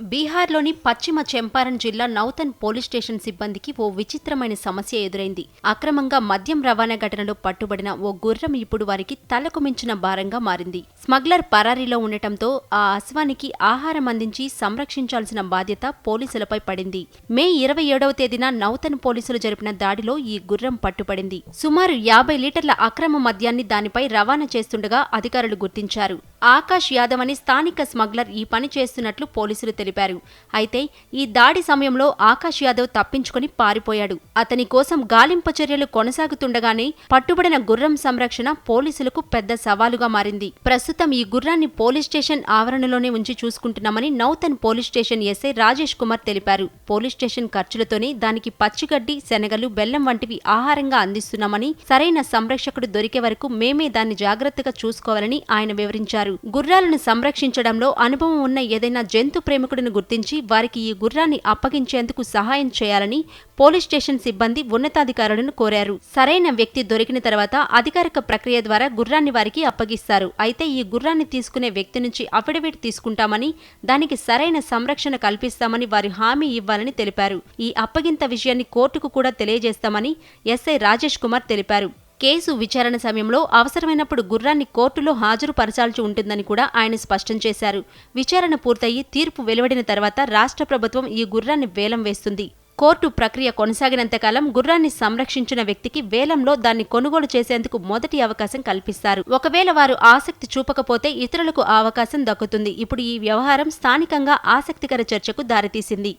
బీహార్లోని పశ్చిమ చంపారణ్ జిల్లా నౌతన్ పోలీస్ స్టేషన్ సిబ్బందికి ఓ విచిత్రమైన సమస్య ఎదురైంది. అక్రమంగా మద్యం రవాణా ఘటనలో పట్టుబడిన ఓ గుర్రం ఇప్పుడు వారికి తలకు మించిన భారంగా మారింది. స్మగ్లర్ పరారీలో ఉండటంతో ఆ అశ్వానికి ఆహారం అందించి సంరక్షించాల్సిన బాధ్యత పోలీసులపై పడింది. మే ఇరవై ఏడవ తేదీన నౌతన్ పోలీసులు జరిపిన దాడిలో ఈ గుర్రం పట్టుబడింది. సుమారు యాభై లీటర్ల అక్రమ మద్యాన్ని దానిపై రవాణా చేస్తుండగా అధికారులు గుర్తించారు. ఆకాష్ యాదవ్ అని స్థానిక స్మగ్లర్ ఈ పని చేస్తున్నట్లు పోలీసులు తెలిపారు. అయితే ఈ దాడి సమయంలో ఆకాష్ యాదవ్ తప్పించుకుని పారిపోయాడు. అతని కోసం గాలింపు చర్యలు కొనసాగుతుండగానే పట్టుబడిన గుర్రం సంరక్షణ పోలీసులకు పెద్ద సవాలుగా మారింది. ప్రస్తుతం ఈ గుర్రాన్ని పోలీస్ స్టేషన్ ఆవరణలోనే ఉంచి చూసుకుంటున్నామని Nauthan police station SI Rajesh Kumar తెలిపారు. పోలీస్ స్టేషన్ ఖర్చులతోనే దానికి పచ్చిగడ్డి శనగలు బెల్లం వంటివి ఆహారంగా అందిస్తున్నామని సరైన సంరక్షకుడు దొరికే వరకు మేమే దాన్ని జాగ్రత్తగా చూసుకోవాలని ఆయన వివరించారు. గుర్రాలను సంరక్షించడంలో అనుభవం ఉన్న ఏదైనా జంతు ప్రేమికుడిని గుర్తించి వారికి ఈ గుర్రాన్ని అప్పగించేందుకు సహాయం చేయాలని పోలీస్ స్టేషన్ సిబ్బంది ఉన్నతాధికారులను కోరారు. సరైన వ్యక్తి దొరికిన తర్వాత అధికారిక ప్రక్రియ ద్వారా గుర్రాన్ని వారికి అప్పగిస్తారు. అయితే ఈ గుర్రాన్ని తీసుకునే వ్యక్తి నుంచి అఫిడవిట్ తీసుకుంటామని దానికి సరైన సంరక్షణ కల్పిస్తామని వారు హామీ ఇవ్వాలని తెలిపారు. ఈ అప్పగింత విషయాన్ని కోర్టుకు కూడా తెలియజేస్తామని ఎస్ఐ రాజేష్ కుమార్ తెలిపారు. కేసు విచారణ సమయంలో అవసరమైనప్పుడు గుర్రాన్ని కోర్టులో హాజరుపరచాల్సి ఉంటుందని కూడా ఆయన స్పష్టం చేశారు. విచారణ పూర్తయి తీర్పు వెలువడిన తర్వాత రాష్ట్ర ప్రభుత్వం ఈ గుర్రాన్ని వేలం వేస్తుంది. కోర్టు ప్రక్రియ కొనసాగినంతకాలం గుర్రాన్ని సంరక్షించిన వ్యక్తికి వేలంలో దాన్ని కొనుగోలు చేసేందుకు మొదటి అవకాశం కల్పిస్తారు. ఒకవేళ వారు ఆసక్తి చూపకపోతే ఇతరులకు ఆ అవకాశం దక్కుతుంది. ఇప్పుడు ఈ వ్యవహారం స్థానికంగా ఆసక్తికర చర్చకు దారితీసింది.